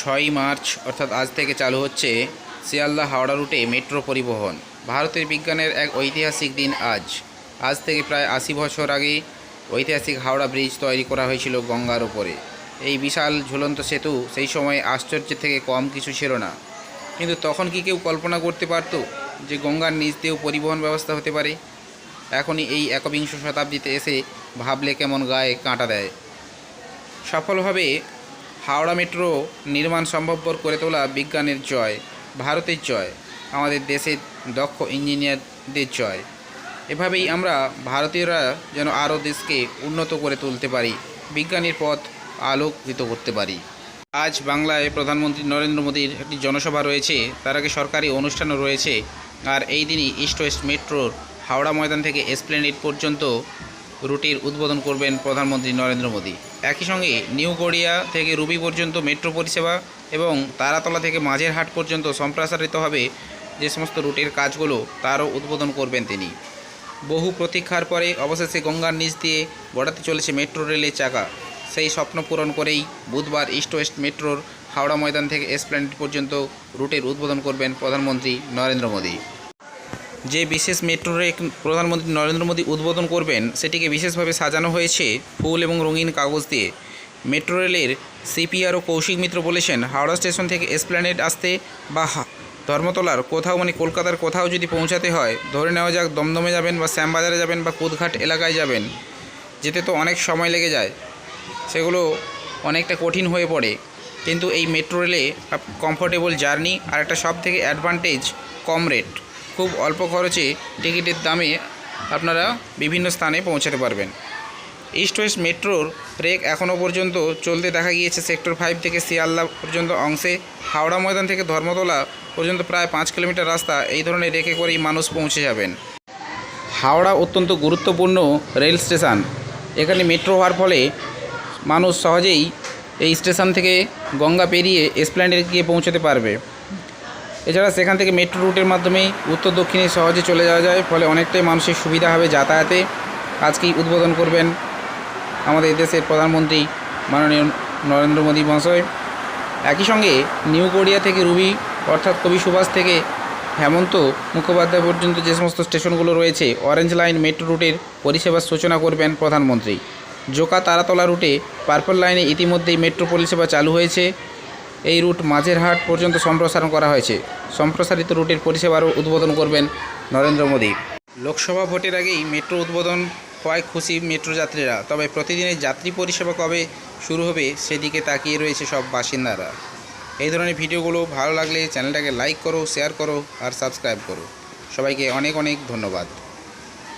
ছয়ই মার্চ, অর্থাৎ আজ থেকে চালু হচ্ছে শিয়ালদা হাওড়া রুটে মেট্রো পরিবহন। ভারতের বিজ্ঞানের এক ঐতিহাসিক দিন আজ। আজ থেকে প্রায় আশি বছর আগে ঐতিহাসিক হাওড়া ব্রিজ তৈরি করা হয়েছিল গঙ্গার ওপরে এই বিশাল ঝুলন্ত সেতু সেই সময় আশ্চর্যের থেকে কম কিছু ছিল না। কিন্তু তখন কি কেউ কল্পনা করতে পারতো যে গঙ্গার নিচ দিয়েও পরিবহন ব্যবস্থা হতে পারে? এখনই এই একবিংশ শতাব্দীতে এসে ভাবলে কেমন গায়ে কাঁটা দেয়। সফলভাবে হাওড়া মেট্রো নির্মাণ সম্ভবপর করে তোলা বিজ্ঞানের জয়, ভারতের জয়, আমাদের দেশের দক্ষ ইঞ্জিনিয়ারদের জয়। এভাবেই আমরা ভারতীয়রা যেন আরও দেশকে উন্নত করে তুলতে পারি, বিজ্ঞানের পথ আলোকিত করতে পারি। আজ বাংলায় প্রধানমন্ত্রী নরেন্দ্র মোদীর একটি জনসভা রয়েছে, তার আগে সরকারি অনুষ্ঠানও রয়েছে। আর এই দিনই ইস্ট ওয়েস্ট মেট্রোর হাওড়া ময়দান থেকে এসপ্লেনেড পর্যন্ত রুটির উদ্বোধন করবেন প্রধানমন্ত্রী নরেন্দ্র মোদী। একই সঙ্গে নিউ গড়িয়া থেকে রুবি পর্যন্ত মেট্রো পরিষেবা এবং তারাতলা থেকে মাঝের হাট পর্যন্ত সম্প্রসারিত হবে যে সমস্ত রুটের কাজগুলো তারও উদ্বোধন করবেন তিনি। বহু প্রতীক্ষার পরে অবশেষে গঙ্গার নিচ দিয়ে গড়াতে চলেছে মেট্রো রেলের চাকা। সেই স্বপ্ন পূরণ করেই বুধবার ইস্ট ওয়েস্ট মেট্রোর হাওড়া ময়দান থেকে এসপ্ল্যানেড পর্যন্ত রুটের উদ্বোধন করবেন প্রধানমন্ত্রী নরেন্দ্র মোদী। যে বিশেষ মেট্রো রেক প্রধানমন্ত্রী নরেন্দ্র মোদী উদ্বোধন করবেন, সেটিকে বিশেষভাবে সাজানো হয়েছে ফুল এবং রঙিন কাগজ দিয়ে। মেট্রো রেলের সিপিআরও কৌশিক মিত্র বলেছেন, হাওড়া স্টেশন থেকে এসপ্ল্যানেড আসতে বা ধর্মতলার কোথাও মানে কলকাতার কোথাও যদি পৌঁছাতে হয়, ধরে নেওয়া যাক দমদমে যাবেন বা শ্যামবাজারে যাবেন বা কুদঘাট এলাকায় যাবেন, যেতে তো অনেক সময় লেগে যায়। সেগুলো অনেকটা কঠিন হয়ে পড়ে। কিন্তু এই মেট্রো রেলে কমফোর্টেবল জার্নি আর একটা সব থেকে অ্যাডভান্টেজ কম রেট খুব অল্প খরচে টিকিটের দামে আপনারা বিভিন্ন স্থানে পৌঁছাতে পারবেন। ইস্ট ওয়েস্ট মেট্রোর ব্রেক এখনও পর্যন্ত চলতে দেখা গিয়েছে সেক্টর ফাইভ থেকে শিয়ালদা পর্যন্ত অংশে। হাওড়া ময়দান থেকে ধর্মতলা পর্যন্ত প্রায় পাঁচ কিলোমিটার রাস্তা এই ধরনের রেখে করেই মানুষ পৌঁছে যাবেন। হাওড়া অত্যন্ত গুরুত্বপূর্ণ রেল স্টেশন এখানে মেট্রো হওয়ার ফলে মানুষ সহজেই এই স্টেশন থেকে গঙ্গা পেরিয়ে এসপ্ল্যান্ডে গিয়ে পৌঁছতে পারবে। এছাড়া সেখান থেকে মেট্রো রুটের মাধ্যমে উত্তর দক্ষিণে সহজে চলে যাওয়া যায়, ফলে অনেকটাই মানুষের সুবিধা হবে যাতায়াতে। আজকেই উদ্বোধন করবেন আমাদের দেশের প্রধানমন্ত্রী মাননীয় নরেন্দ্র মোদী মহাশয়। একই সঙ্গে নিউ কোরিয়া থেকে রুবি, অর্থাৎ কবি সুভাষ থেকে হেমন্ত মুখোপাধ্যায় পর্যন্ত যে সমস্ত স্টেশনগুলো রয়েছে অরেঞ্জ লাইন মেট্রো রুটের পরিষেবার সূচনা করবেন প্রধানমন্ত্রী। জোকা তারাতলা রুটে পার্পল লাইনে ইতিমধ্যেই মেট্রো পরিষেবা চালু হয়েছে। এই রুট মাঝের হাট পর্যন্ত সম্প্রসারণ করা হয়েছে। সম্প্রসারিত রুটের পরিষেবারও উদ্বোধন করবেন নরেন্দ্র মোদী। লোকসভা ভোটের আগেই মেট্রো উদ্বোধন হওয়ায় খুশি মেট্রো যাত্রীরা। তবে প্রতিদিনের যাত্রী পরিষেবা কবে শুরু হবে সেদিকে তাকিয়ে রয়েছে সব বাসিন্দারা। এই ধরনের ভিডিওগুলো ভালো লাগলে চ্যানেলটাকে লাইক করো, শেয়ার করো আর সাবস্ক্রাইব করো। সবাইকে অনেক অনেক ধন্যবাদ।